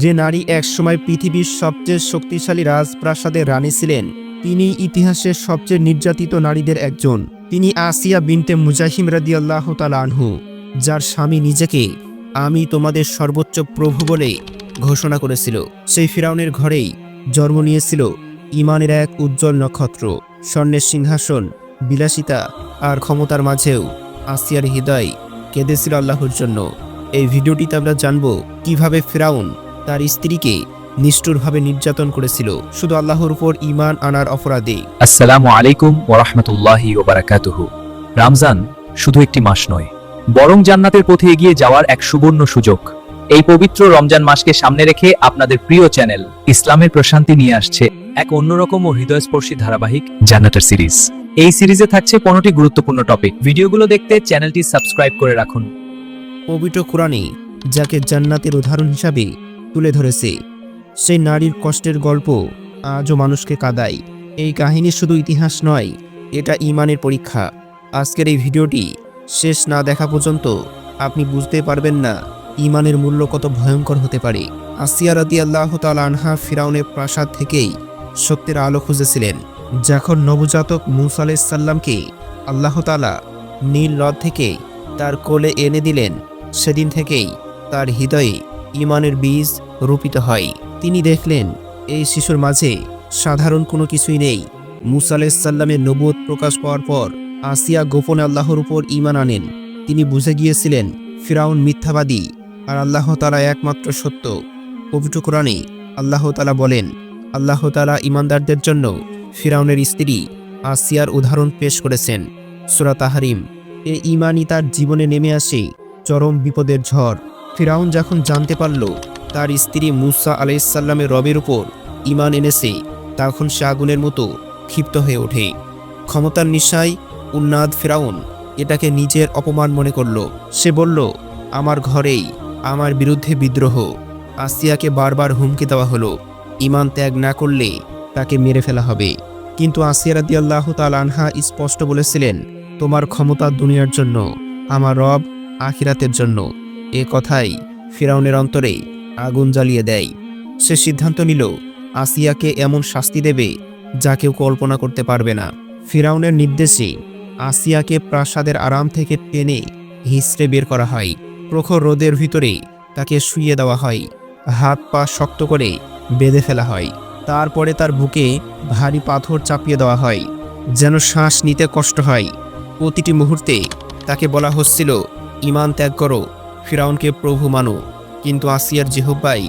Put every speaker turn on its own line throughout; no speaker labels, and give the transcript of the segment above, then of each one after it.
যে নারী একসময় পৃথিবীর সবচেয়ে শক্তিশালী রাজপ্রাসাদের রানী ছিলেন, তিনি ইতিহাসের সবচেয়ে নির্যাতিত নারীদের একজন। তিনি আসিয়া বিনতে মুজাহিম রাদিয়াল্লাহু আনহু, যার স্বামী নিজেকে, আমি তোমাদের সর্বোচ্চ প্রভু বলে ঘোষণা করেছিল। সেই ফিরাউনের ঘরেই জন্ম নিয়েছিল ইমানের এক উজ্জ্বল নক্ষত্র। স্বর্ণের সিংহাসন, বিলাসিতা আর ক্ষমতার মাঝেও আসিয়ার হৃদয় কেঁদেছিল আল্লাহর জন্য। এই ভিডিওটিতে আমরা জানব কীভাবে ফেরাউন তার স্ত্রীকে নিষ্ঠুরভাবে নির্যাতন করেছিল। শুধু আল্লাহর উপর ইমান আনার অপরাধে।
আসসালামু আলাইকুম ওরহমতুল্লাহি ওবারাকাতুহু রমজান শুধু একটি মাস নয় বরং জান্নাতের পথে এগিয়ে যাওয়ার এক সুবর্ণ সুযোগ। এই পবিত্র রমজান মাসকে সামনে রেখে আপনাদের প্রিয় চ্যানেল ইসলামের প্রশান্তি নিয়ে আসছে এক অন্যরকম ও হৃদয়স্পর্শী ধারাবাহিক জান্নাতের সিরিজ। এই সিরিজে থাকছে পনেরোটি গুরুত্বপূর্ণ টপিক। ভিডিওগুলো দেখতে চ্যানেলটি সাবস্ক্রাইব করে রাখুন।
পবিত্র কোরআনে যাকে জান্নাতের উদাহরণ হিসাবে তুলে ধরেছে। সেই নারীর কষ্টের গল্প আজও মানুষকে কাঁদায়। এই কাহিনী শুধু ইতিহাস নয়, এটা ইমানের পরীক্ষা। আজকের এই ভিডিওটি শেষ না দেখা পর্যন্ত আপনি বুঝতে পারবেন না ইমানের মূল্য কত ভয়ঙ্কর হতে পারে। আসিয়া রাদি আল্লাহ তাল আনহা ফিরাউনের প্রাসাদ থেকেই সত্যের আলো খুঁজেছিলেন, যখন নবজাতক মুসা আলাইসাল্লামকে আল্লাহ তালা নীল হ্রদ থেকে তার কোলে এনে দিলেন। সেদিন থেকেই তার হৃদয়ে ইমানের বীজ রোপিত হয়। তিনি দেখলেন, এই শিশুর মাঝে সাধারণ কোনো কিছুই নেই। মুসা আলাইসাল্লামের প্রকাশ পাওয়ার পর আসিয়া গোপনে আল্লাহর উপর ইমান আনেন। তিনি বুঝে গিয়েছিলেন, ফিরাউন মিথ্যাবাদী আর আল্লাহ তালা একমাত্র সত্য। পবিত্র কোরআনে আল্লাহ তালা বলেন, আল্লাহ তালা ইমানদারদের জন্য ফিরাউনের স্ত্রী আসিয়ার উদাহরণ পেশ করেছেন। সুরা তাহারিম, এ ইমানই তার জীবনে নেমে আসে চরম বিপদের ঝড়। ফিরাউন যখন জানতে পারল তার স্ত্রী মুসা আলাইসাল্লামের রবের উপর ইমান এনেছে, তখন সে আগুনের মতো ক্ষিপ্ত হয়ে ওঠে। ক্ষমতার নিশায় উন্নাদ ফেরাউন এটাকে নিজের অপমান মনে করল। সে বলল, আমার ঘরেই আমার বিরুদ্ধে বিদ্রোহ। আসিয়াকে বারবার হুমকি দেওয়া হলো। ইমান ত্যাগ না করলে তাকে মেরে ফেলা হবে কিন্তু আসিয়া রাদিয়াল্লাহু তাআলা আনহা স্পষ্ট বলেছিলেন, তোমার ক্ষমতা দুনিয়ার জন্য, আমার রব আখিরাতের জন্য। এ কথাই ফিরাউনের অন্তরে আগুন জ্বালিয়ে দেয়। সে সিদ্ধান্ত নিল, আসিয়াকে এমন শাস্তি দেবে যা কেউ কল্পনা করতে পারবে না। ফিরাউনের নির্দেশে আসিয়াকে প্রাসাদের আরাম থেকে টেনে হিসড়ে বের করা হয়। প্রখর রোদের ভিতরে তাকে শুইয়ে দেওয়া হয়। হাত পা শক্ত করে বেঁধে ফেলা হয়। তারপরে তার বুকে ভারী পাথর চাপিয়ে দেওয়া হয়, যেন শ্বাস নিতে কষ্ট হয়। প্রতিটি মুহূর্তে তাকে বলা হচ্ছিল, ইমান ত্যাগ করো। ফিরাউনকে প্রভু মানো, কিন্তু আসিয়ার জেহব্বাই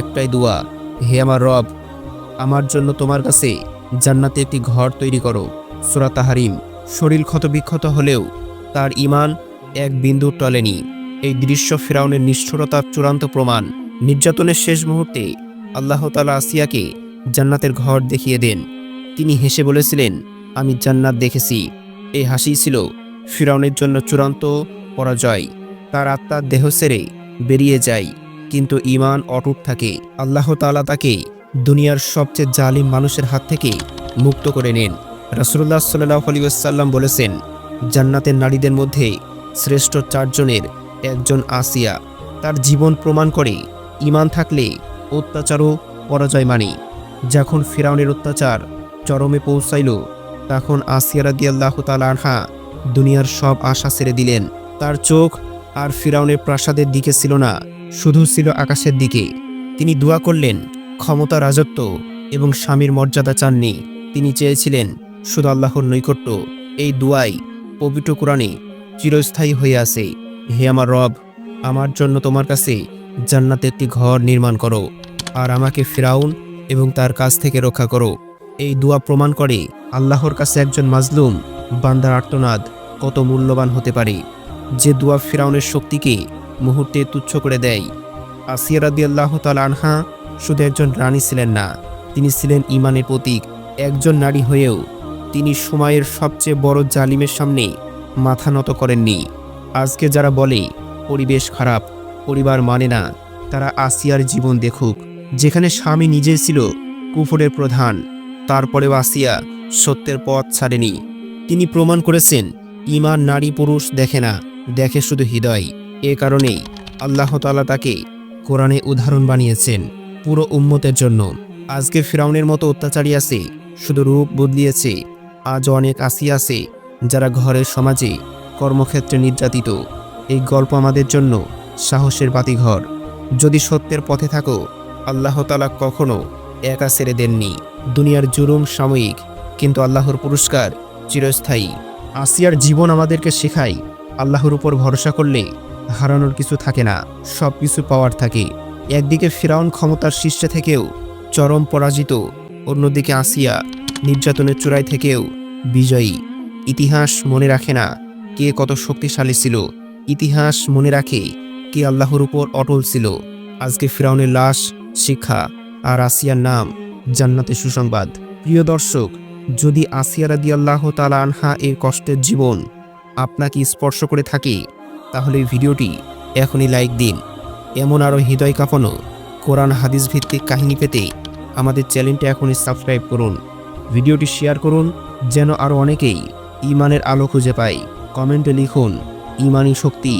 একটাই দোয়া, হে আমার রব, আমার জন্য তোমার কাছে জান্নাতে একটি ঘর তৈরি করো। সুরা তাহারিম, শরীর ক্ষতবিক্ষত হলেও তার ইমান এক বিন্দু টলেনি। এই দৃশ্য ফেরাউনের নিষ্ঠুরতার চূড়ান্ত প্রমাণ। নির্যাতনের শেষ মুহূর্তে আল্লাহ তালা আসিয়াকে জান্নাতের ঘর দেখিয়ে দেন। তিনি হেসে বলেছিলেন, আমি জান্নাত দেখেছি। এই হাসি ছিল ফিরাউনের জন্য চূড়ান্ত পরাজয়। তার আত্মার দেহ সেরে বেরিয়ে যায়, কিন্তু ইমান অটুট থাকে। আল্লাহ তালা তাকে দুনিয়ার সবচেয়ে জালিম মানুষের হাত থেকে মুক্ত করে নেন। রাসুল্লাহ সাল্লাহ আলিয়াল্লাম বলেছেন, জান্নাতের নারীদের মধ্যে শ্রেষ্ঠ চারজনের একজন আসিয়া তার জীবন প্রমাণ করে ইমান থাকলে অত্যাচারও পরাজয় মানে। যখন ফিরাউনের অত্যাচার চরমে পৌঁছাইল, তখন আসিয়া রাদিয়াল্লাহ তাআলা আনহা দুনিয়ার সব আশা ছেড়ে দিলেন। তার চোখ আর ফিরাউনের প্রাসাদের দিকে ছিল না, শুধু ছিল আকাশের দিকে। তিনি দোয়া করলেন, ক্ষমতা রাজত্ব এবং স্বামীর মর্যাদা চাননি। তিনি চেয়েছিলেন, শুধু আল্লাহর নৈকট্য, এই দোয়াই পবিত্র কোরআনে চিরস্থায়ী হয়ে আছে। হে আমার রব, আমার জন্য তোমার কাছে জান্নাতে একটি ঘর নির্মাণ করো, আর আমাকে ফিরাউন এবং তার কাছ থেকে রক্ষা করো। এই দোয়া প্রমাণ করে আল্লাহর কাছে একজন মাজলুম বান্দার আর্তনাদ কত মূল্যবান হতে পারে। যে দোয়া ফিরাউনের শক্তিকে মুহূর্তে তুচ্ছ করে দেয়। আসিয়া রাদি আল্লাহ তাল আনহা শুধু একজন রানী ছিলেন না, তিনি ছিলেন ইমানের প্রতীক, একজন নারী হয়েও তিনি সময়ের সবচেয়ে বড় জালিমের সামনে মাথা নত করেননি। আজকে যারা বলে, পরিবেশ খারাপ, পরিবার মানে না, তারা আসিয়ার জীবন দেখুক, যেখানে স্বামী নিজে ছিল কুফরের প্রধান, তারপরেও আসিয়া সত্যের পথ ছাড়েনি। তিনি প্রমাণ করেছেন ইমান নারী পুরুষ দেখে না দেখে শুধু হৃদয়। এ কারণেই আল্লাহ তাআলা তাকে কোরআনে উদাহরণ বানিয়েছেন পুরো উম্মতের জন্য। আজকে ফিরাউনের মতো অত্যাচারী আছে, শুধু রূপ বদলিয়েছে, আজও অনেক আসি আছে, যারা ঘরের সমাজে কর্মক্ষেত্রে নির্যাতিত। এই গল্প আমাদের জন্য সাহসের বাতিঘর। যদি সত্যের পথে থাকো, আল্লাহ তালা কখনো একা ছেড়ে দেননি। দুনিয়ার জুলুম সাময়িক, কিন্তু আল্লাহর পুরস্কার চিরস্থায়ী। আসিয়ার জীবন আমাদেরকে শেখায় আল্লাহর উপর ভরসা করলে হারানোর কিছু থাকে না সব কিছু পাওয়ার থাকে। একদিকে ফিরাউন ক্ষমতার শীর্ষে থেকেও চরম পরাজিত, অন্যদিকে আসিয়া নির্যাতনের চূড়ায় থেকেও বিজয়ী। ইতিহাস মনে রাখে না কে কত শক্তিশালী ছিল, ইতিহাস মনে রাখে কে আল্লাহর উপর অটল ছিল। আজকে ফিরাউনের লাশ, শিক্ষা আর আসিয়ার নাম জান্নাতে সুসংবাদ। প্রিয় দর্শক, যদি আসিয়া রাদি আল্লাহ তালা আনহা এর কষ্টের জীবন আপনাকে স্পর্শ করে থাকে, তাহলে ভিডিওটি এখনই লাইক দিন। এমন আরও হৃদয় কাঁপানো কোরআন হাদিস ভিত্তিক কাহিনী পেতে আমাদের চ্যানেলটি এখনই সাবস্ক্রাইব করুন। ভিডিওটি শেয়ার করুন, যেন আরও অনেকেই ইমানের আলো খুঁজে পায়। কমেন্টে লিখুন ইমানি শক্তি।